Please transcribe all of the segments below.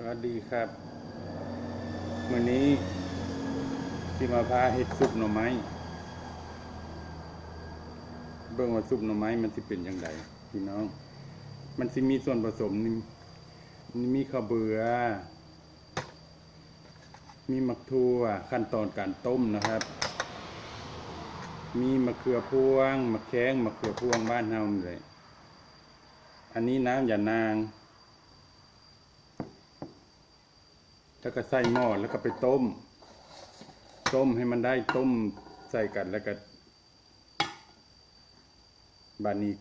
สวัสดีครับ วันนี้ที่มาพาเฮ็ดซุปหน่อไม้เบิ่งว่าซุปหน่อไม้มันสิเป็นอย่างไรพี่น้อง มันสิมีส่วนผสมนี่มีข้าวเบือมีมะทั่วขั้นตอนการต้มนะครับ มีมะเขือพวงมะแข้งมะเขือพวงบ้านเฮาเลย อันนี้น้ำยานาง แล้วก็ใส่หม้อแล้วก็ไปต้ม ต้มให้มันได้ต้มใส่กันแล้วก็บานี้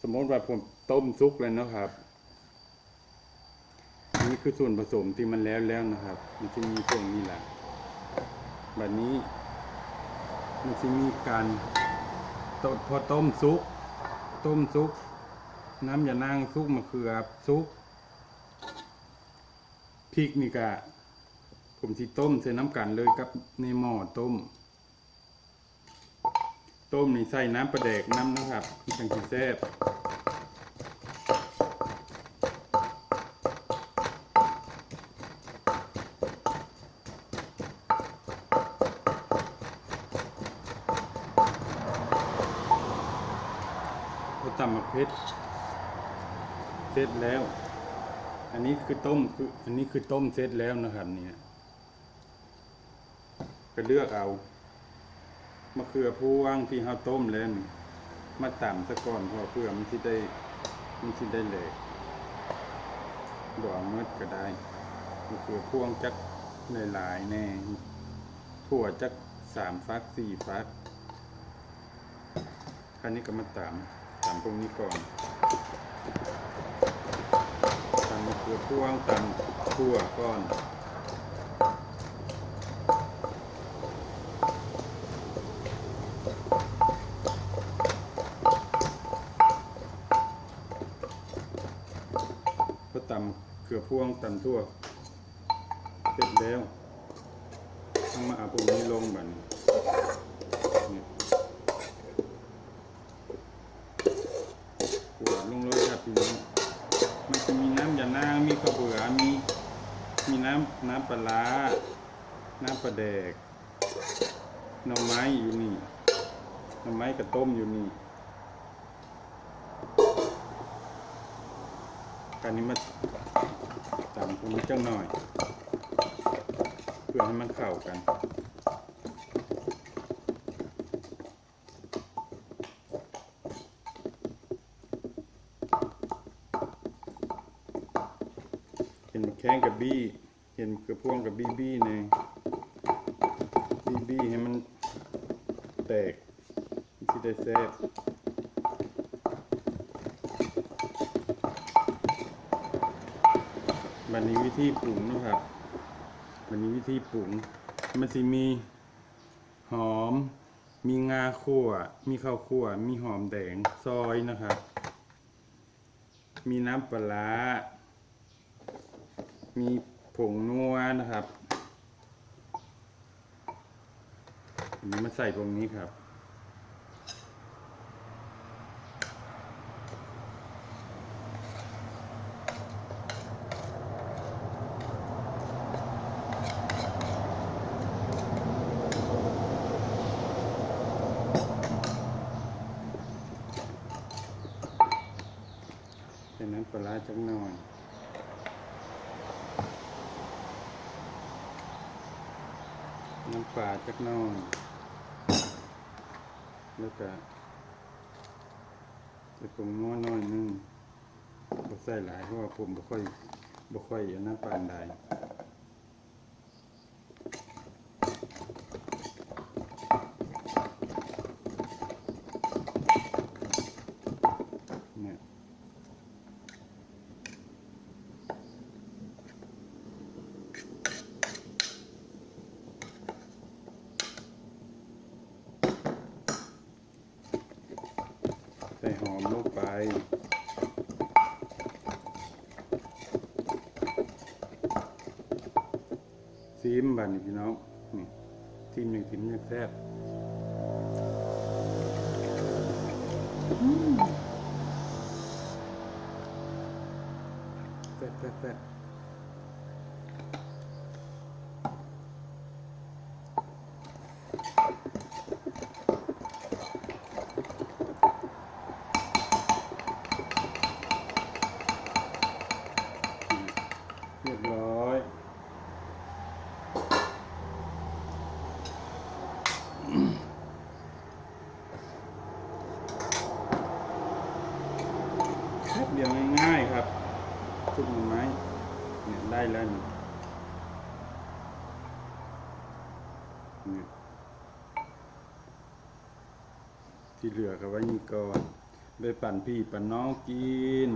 สมมติว่าผมต้มซุกเลยนะครับ นี่คือส่วนผสมที่มันแล้วแล้วนะครับ มันจะมีพวกนี้แหละบานี้ มันจะมีการตพอต้มซุก ต้มซุก น้ำยานางซุกมะเขือซุก พริกนี่ก็ผมที่ต้มใส่น้ำกันเลยกับในหม้อต้ม ต้มนี่ใส่น้ำปลาแดกน้ำนะครับมันจังสิแซ่บก็ตำมะเพ็ดเสร็จแล้ว อันนี้คือต้มคืออันนี้คือต้มเสร็จแล้วนะครับเนี่ยก็เลือกเอามะเขือพวงที่เราต้มแล้วมาตำซะก่อนพราะเพื่อมันสิได้มันสิได้แหลกดอกมืดก็ได้มะเขือพวงจักหลายๆแน่ถั่วจักสามฟักสี่ฟักคราวนี้ก็มาต่ำตำตรงนี้ก่อนำมะเขือพวงตำทั่วก้อนก็ตำเขือพ่วงตำทั่วเสร็จแล้วต้องมาเอาพวกนี้ลงบันนี่ขวดลงเลยครับพี่น้อง มันจะมีน้ำยานาง มีข้าวเบื่อมี มีน้ำน้ำปลา น้ำปลาแดกหน่อไม้อยู่นี่หน่อไม้กระต้มอยู่นี่การนี้มาตำตรงนี้จังหน่อย เพื่อให้มันเข้ากัน เห็นมะแข้งกับบี้เห็นกระพ่วงกับบี้บี้ในบี้บี้ให้มันแตกที่ได้แซ่บบันนี้วิธีปรุงนะครับบันนี้วิธีปรุง มันสิมีหอม มีงาคั่ว มีข้าวคั่ว มีหอมแดงซอยนะครับ มีน้ำปลาร้า มีผงนัวนะครับอันนี้มาใส่ตรงนี้ครับ จากนั้นปลาจักหน่อยำปลาจักน้อยแล้วก็ใส่ผงนัวน้อยนึงบ่ใส่หลายเพราะว่าผมบ่ค่อยบ่ค่อยอันน้ำปานใดเนี่ยใส่หอมลง ไป ซีมบัดนพี่น้อง นี่ทีมหนึ่งทีมหนึ่งแซ่บแซ่บแซ่บแซ่บบ ได้แล้วนี่ที่เหลือก็ไว้นี่ก่อนไปปั่นพี่ปั่นน้องกิน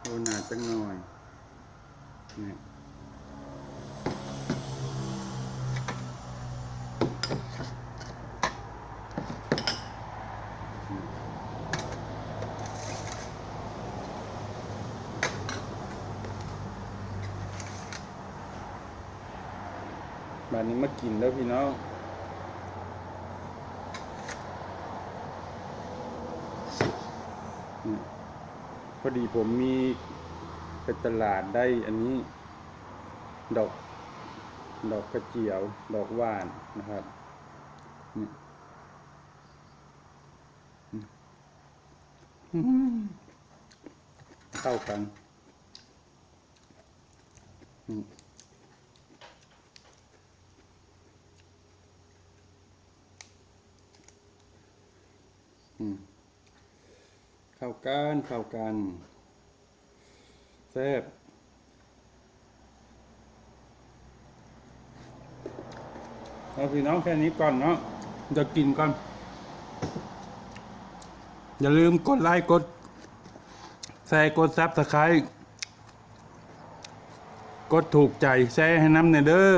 โอ้หนาจังหน่อยเนี่ย บานนี้มากินแล้วพี่น้องพอดีผมมีไปตลาดได้อันนี้ ดอก ดอกกระเจียว ดอกว่านนะครับเข้ากันอืม อืม เข้ากันเข้ากันแซ่บเอาพี่น้องแค่นี้ก่อนเนาะจะกินก่อน อย่าลืมกดไลค์กดแชร์กดซับสไครต์กดถูกใจแชร์ให้น้ำเนเด้อ